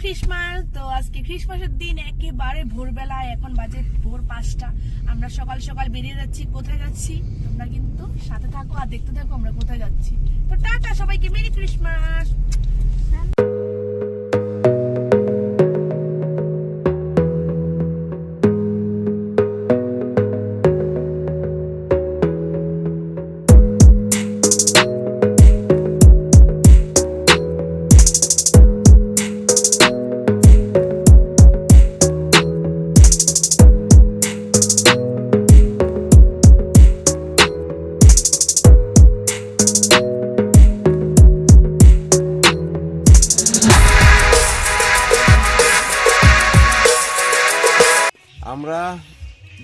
Christmas তো আজকে খ্রিসমাসের দিন একেবারে ভোরবেলায়, এখন বাজে ভোর পাঁচটা। আমরা সকাল সকাল বেরিয়ে যাচ্ছি। কোথায় যাচ্ছি? তোমরা কিন্তু সাথে থাকো আর দেখতে থাকো আমরা কোথায় যাচ্ছি। তো টাটা, সবাইকে মেরি খ্রিসমাস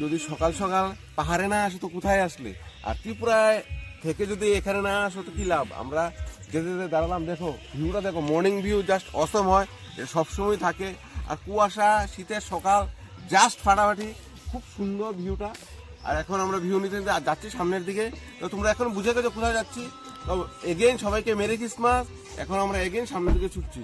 যদি সকাল সকাল পাহাড়ে না আসো, তো কোথায় আসলে? আর ত্রিপুরায় থেকে যদি এখানে না আসো, তো কি লাভ? আমরা যেতে যেতে দাঁড়ালাম, দেখো ভিউটা দেখো মর্নিং ভিউ জাস্ট অসম হয় সবসময় থাকে। আর কুয়াশা, শীতের সকাল জাস্ট ফাটাফাটি, খুব সুন্দর ভিউটা আর এখন আমরা ভিউ নিতে নিতে আর যাচ্ছি সামনের দিকে। তো তোমরা এখন বুঝে গেছো কোথায় যাচ্ছি। তো এগেন সবাইকে মেরি ক্রিসমাস এখন আমরা এগেন সামনের দিকে ছুটছি।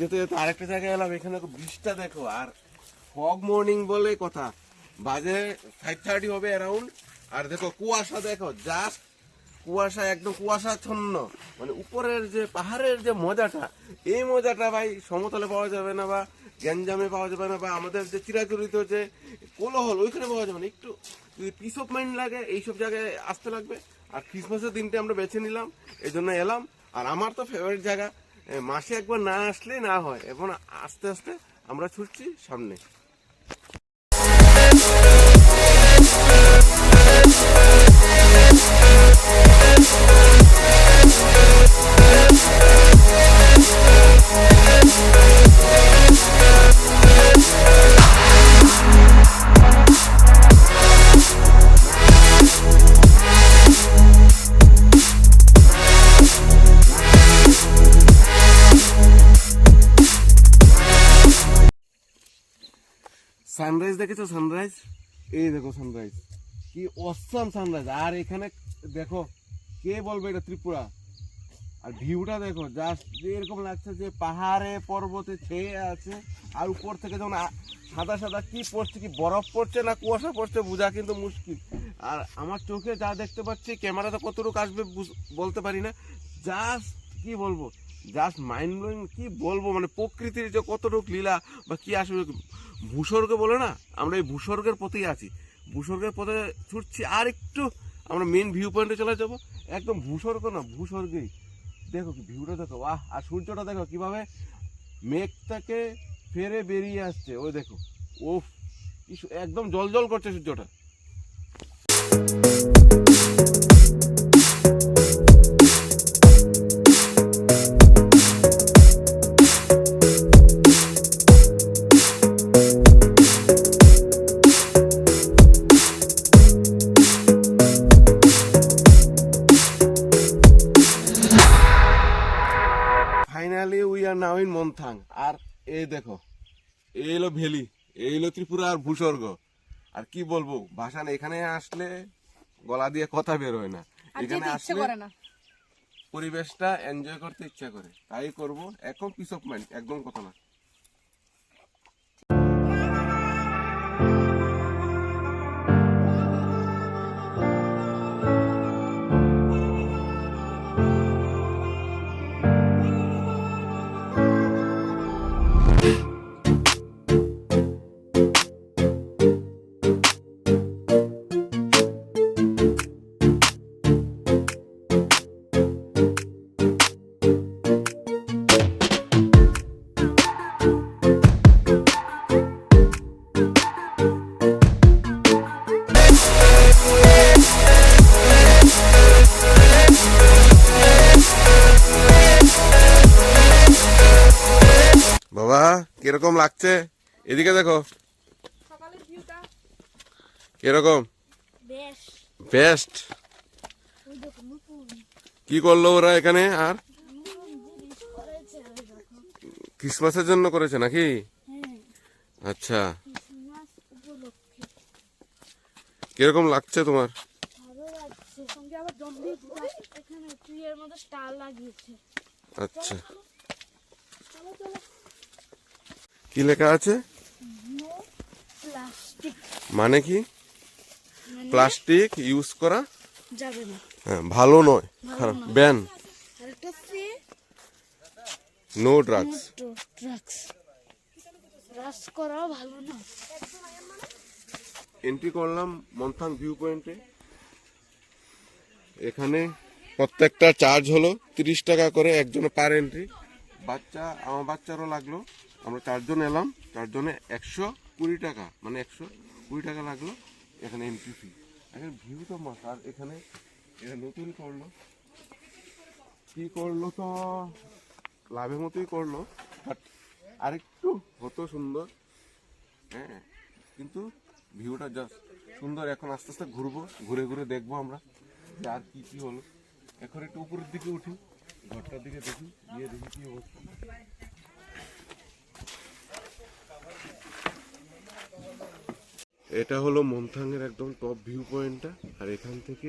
যেতে যেতে আরেকটা জায়গায় এলাম, এখানে বৃষ্টিটা দেখো, আর ফগ মর্নিং বলে কথা। বাজে ফাইভ থার্টি হবে অ্যারাউন্ড আর দেখো কুয়াশা দেখো জাস্ট কুয়াশা, একদম কুয়াশাচ্ছন্ন। মানে উপরের যে পাহাড়ের যে মজাটা, এই মজাটা ভাই সমতলে পাওয়া যাবে না বা গ্যাঞ্জামে পাওয়া যাবে না বা আমাদের যে চিরাচরিত যে কোলাহল, ওইখানে পাওয়া যাবে না। একটু যদি পিস অফ মাইন্ড লাগে, এইসব জায়গায় আসতে লাগবে। আর ক্রিসমাসের দিনটা আমরা বেছে নিলাম এই জন্য এলাম। আর আমার তো ফেভারিট জায়গা মাসে একবার না আসলে না হয় এখন আস্তে আস্তে আমরা ছুটছি সামনে। সানরাইজ দেখেছ? সানরাইজ এই দেখো সানরাইজ কি অসাম সানরাইজ আর এখানে দেখো, কে বলবে এটা ত্রিপুরা? আর ভিউটা দেখো জাস্ট এরকম লাগছে যে পাহাড়ে, পর্বতে ছেয়ে আছে, আর উপর থেকে যখন সাদা সাদা কি পড়ছে, কি বরফ পড়ছে না কুয়াশা পড়ছে, বোঝা কিন্তু মুশকিল। আর আমার চোখে যা দেখতে পাচ্ছি, ক্যামেরাতে কতটুকু আসবে বলতে পারি না। জাস্ট কি বলব? জাস্ট মাইন্ড ব্লোয়িং কি বলব? মানে প্রকৃতির যে কতটুক লীলা বা কি আসবে, ভূস্বর্গ বলে না, আমরা এই ভূস্বর্গের পথেই আছি। ভূস্বর্গের পথে ছুটছি, আর একটু আমরা মেন ভিউ পয়েন্টে চলে যাব। একদম ভূস্বর্গ না, ভূস্বর্গেই। দেখো কি ভিউটা দেখো, বাহ, আর সূর্যটা দেখো কীভাবে মেঘটাকে ফেরে বেরিয়ে আসছে। ওই দেখো ও একদম জল জল করছে সূর্যটা। ফাইনালি নাম মন্থাং। আর এই দেখো এই হলো ভেলি এই হলো ত্রিপুরা আর ভূস্বর্গ। আর কি বলব ভাষা না এখানে আসলে গলা দিয়ে কথা বের হয় না এখানে আসলে পরিবেশটা এনজয় করতে ইচ্ছা করে। তাই করব একদম পিস অফ মাইন্ড একদম কথা না। লাগছে? এদিকে দেখো। কীরকম? বেস্ট কি করল ওরা এখানে আর? ক্রিসমাসের জন্য করেছে নাকি? আচ্ছা। কীরকম লাগছে তোমার? ভালো কি লেখা আছে? মানে কি? প্লাস্টিক ইউজ করা যাবে না। হ্যাঁ, ভালো নয় খারাপ। ব্যান। নো ড্রাগস ড্রাগস রাস করাও ভালো না। এন্ট্রি করলাম মন্থাং ভিউ পয়েন্টে এখানে প্রত্যেকটা চার্জ হলো তিরিশ টাকা করে একজন পার এন্ট্রি বাচ্চা, আমার বাচ্চারও লাগল। আমরা চারজন এলাম, চারজনে একশো কুড়ি টাকা মানে একশো কুড়ি টাকা লাগল এখানে এন্ট্রি ফি এখানে ভিউ তো মাস আর এখানে এটা নতুন করল। কি করল তো? লাভের মতোই করল বাট আরেকটু হতো সুন্দর। হ্যাঁ কিন্তু ভিউটা জাস্ট সুন্দর। এখন আস্তে আস্তে ঘুরবো, ঘুরে ঘুরে দেখব আমরা আর কি কি হলো। এখন একটু উপরের দিকে উঠি। ঘরটার দিকে দেখি, গিয়ে দেখি কি অবস্থা। এটা হলো মন্থাংয়ের একদম টপ ভিউ পয়েন্টটা আর এখান থেকে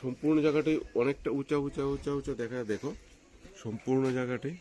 সম্পূর্ণ জায়গাটাই অনেকটা উঁচা উঁচা উঁচা উঁচা দেখা, দেখো, সম্পূর্ণ জায়গাটাই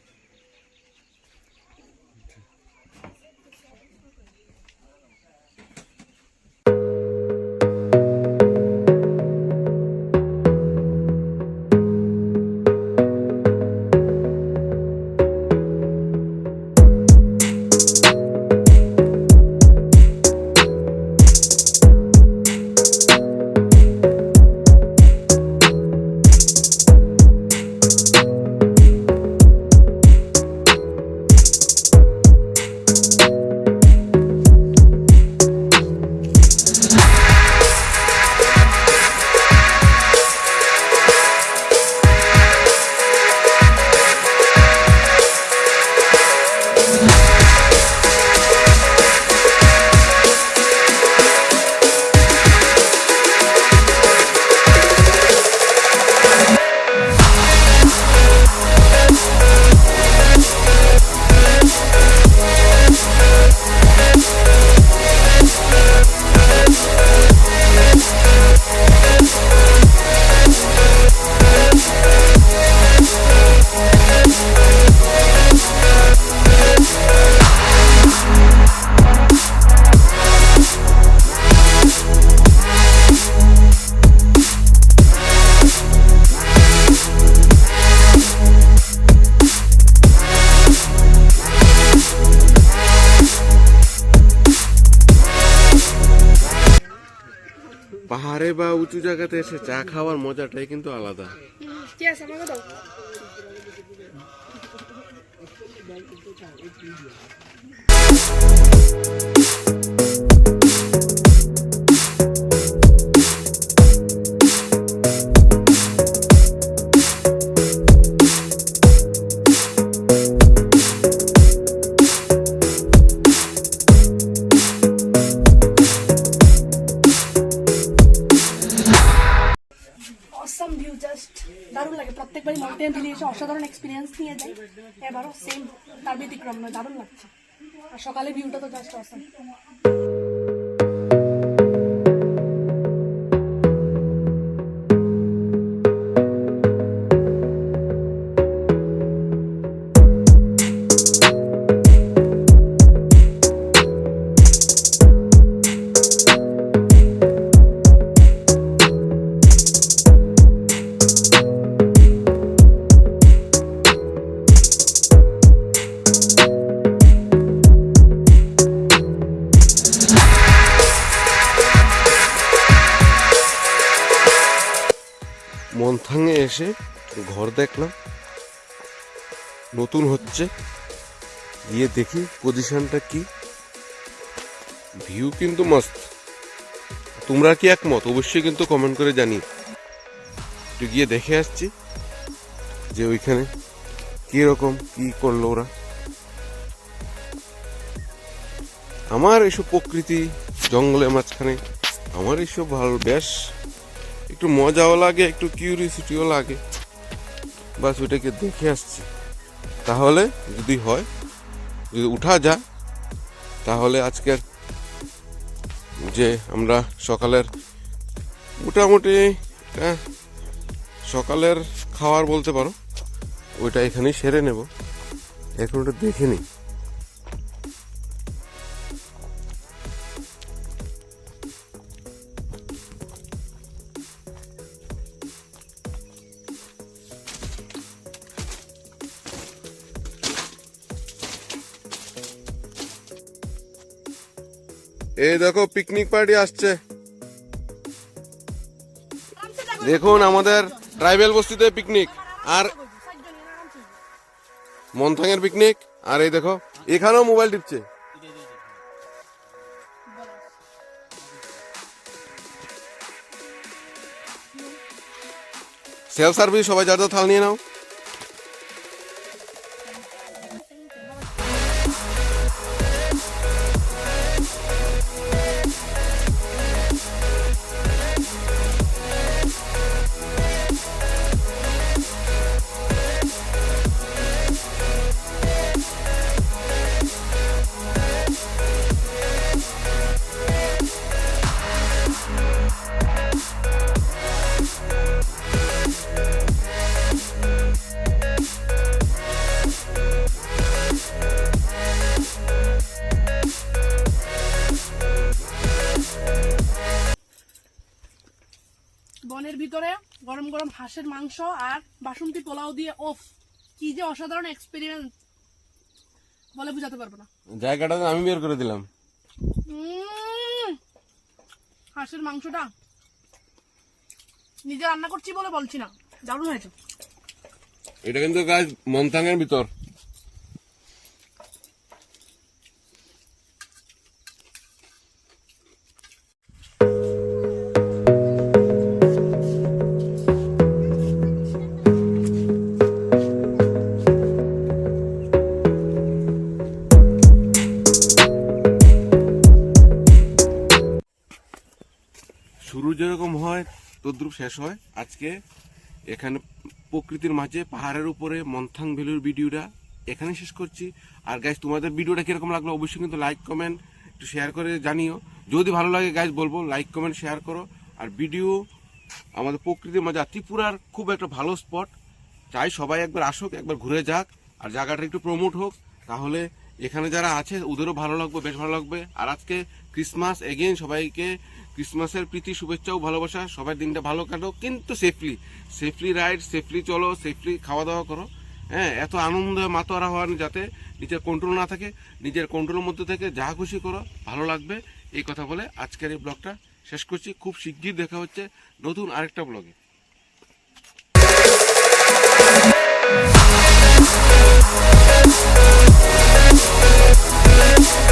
উঁচু জায়গাতে এসে চা খাওয়ার মজাটাই কিন্তু আলাদা। Thank আমাকে প্রত্যেকবারই মাউন্টেন ভিলে এসে অসাধারণ এক্সপিরিয়েন্স নিয়ে যাই এবারও সেম তার ব্যতিক্রম নয়, দারুণ লাগছে। আর সকালে ভিউটা তো জাস্ট অসাম নতুন হচ্ছে। গিয়ে দেখি পজিশনটা কি। ভিউ কিন্তু মস্ত তোমরা কি একমত? অবশ্যই কিন্তু কমেন্ট করে জানি একটু গিয়ে দেখে আসছি যে ওইখানে কি রকম কি করল ওরা। আমার এসব প্রকৃতি, জঙ্গলের মাঝখানে, আমার এসব ভালো বেশ একটু মজাও লাগে, একটু কিউরিয়াসিটিও লাগে। বাস ওইটাকে দেখে আসছি। তাহলে যদি হয়, যদি উঠা যায়, তাহলে আজকের যে আমরা সকালের মোটামুটি সকালের খাওয়ার বলতে পারো, ওইটা এখানেই সেরে নেব। এখন ওটা দেখে নিই। এই দেখো পিকনিক পার্টি আসছে। দেখুন আমাদের ট্রাইবেল বস্তিতে পিকনিক আর মনথাঙের পিকনিক আর এই দেখো, এখানেও মোবাইল টিপছে। সেলফ সার্ভিস সবাই যার যার থাল নিয়ে নাও। বনের ভিতরে গরম গরম হাঁসের মাংস আর বাসন্তী পোলাও দিয়ে ওফ কি যে অসাধারণ এক্সপিরিয়েন্স বলে বোঝাতে পারব না। জায়গাটা আমি বের করে দিলাম। হাঁসের মাংসটা নিজে রান্না করছি বলে বলছি না। দারুণ হয়েছে। এটা কিন্তু গাছ মনথাঙের ভিতর। শেষ হয়। আজকে এখানে প্রকৃতির মাঝে পাহাড়ের উপরে মন্থাং ভ্যালির ভিডিওটা এখানে শেষ করছি। আর গাইজ তোমাদের ভিডিওটা কীরকম লাগল অবশ্যই কিন্তু লাইক কমেন্ট একটু শেয়ার করে জানিও। যদি ভালো লাগে গাইজ বলব লাইক কমেন্ট শেয়ার করো। আর ভিডিও আমাদের প্রকৃতির মাঝে ত্রিপুরার খুব একটা ভালো স্পট চাই সবাই একবার আসুক, একবার ঘুরে যাক। আর জায়গাটা একটু প্রমোট হোক। তাহলে এখানে যারা আছে, ওদেরও ভালো লাগবে, বেশ ভালো লাগবে। আর আজকে ক্রিসমাস এগেইন সবাইকে ক্রিসমাসের প্রীতি, শুভেচ্ছা ও ভালোবাসা সবার দিনটা ভালো কাটো কিন্তু সেফলি সেফলি রাইড সেফলি চলো সেফলি খাওয়া দাওয়া করো। হ্যাঁ এত আনন্দ, মাতোয়ারা হওয়ার যাতে নিজের কন্ট্রোল না থাকে, নিজের কন্ট্রোলের মধ্যে থেকে যা খুশি করো, ভালো লাগবে। এই কথা বলে আজকের এই ব্লগটা শেষ করছি। খুব শিগগির দেখা হচ্ছে নতুন আরেকটা ব্লগে